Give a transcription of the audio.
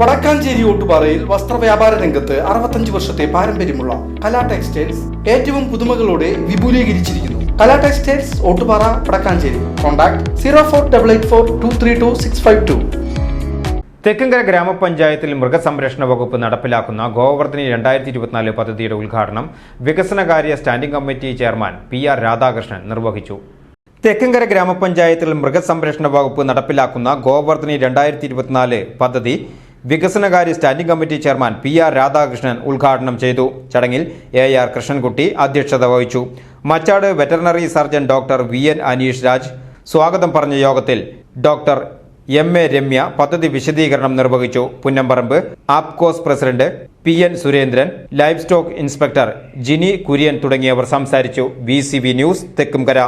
വടക്കാഞ്ചേരി ഓട്ടുപാറയിൽ വസ്ത്രവ്യാപാര രംഗത്ത് അറുപത്തഞ്ച് വർഷത്തെ പാരമ്പര്യമുള്ള കലാ ടെക്സ്റ്റൈൽസ് ഏറ്റവും പുതുമകളോടെ വിപുലീകരിച്ചിരിക്കുന്നു. Kala textiles Ottupara Vadakkanchery. Contact zero four double eight four two three two six five two. Thekkankara ഗ്രാമപഞ്ചായത്തിൽ മൃഗസംരക്ഷണ വകുപ്പ് നടപ്പിലാക്കുന്ന ഗോവർദ്ധനി രണ്ടായിരത്തി ഇരുപത്തിനാല് പദ്ധതിയുടെ ഉദ്ഘാടനം വികസനകാര്യ standing committee chairman P R Radhakrishnan നിർവഹിച്ചു. തെക്കങ്കര ഗ്രാമപഞ്ചായത്തിൽ മൃഗസംരക്ഷണ വകുപ്പ് നടപ്പിലാക്കുന്ന ഗോവർദ്ധനി രണ്ടായിരത്തി പദ്ധതി വികസനകാര്യ standing committee chairman P R Radhakrishnan ഉദ്ഘാടനം ചെയ്തു. ചടങ്ങിൽ എ ആർ കൃഷ്ണൻകുട്ടി അധ്യക്ഷത വഹിച്ചു. Machad veterinary surgeon doctor V N Aneesh Raj. സ്വാഗതം പറഞ്ഞ യോഗത്തിൽ ഡോക്ടർ എം എ രമ്യ പദ്ധതി വിശദീകരണം നിർവഹിച്ചു. Punnamparambu APCOS president P N Surendran livestock inspector Jini Kurian തുടങ്ങിയവർ സംസാരിച്ചു. V news Thekkumkara.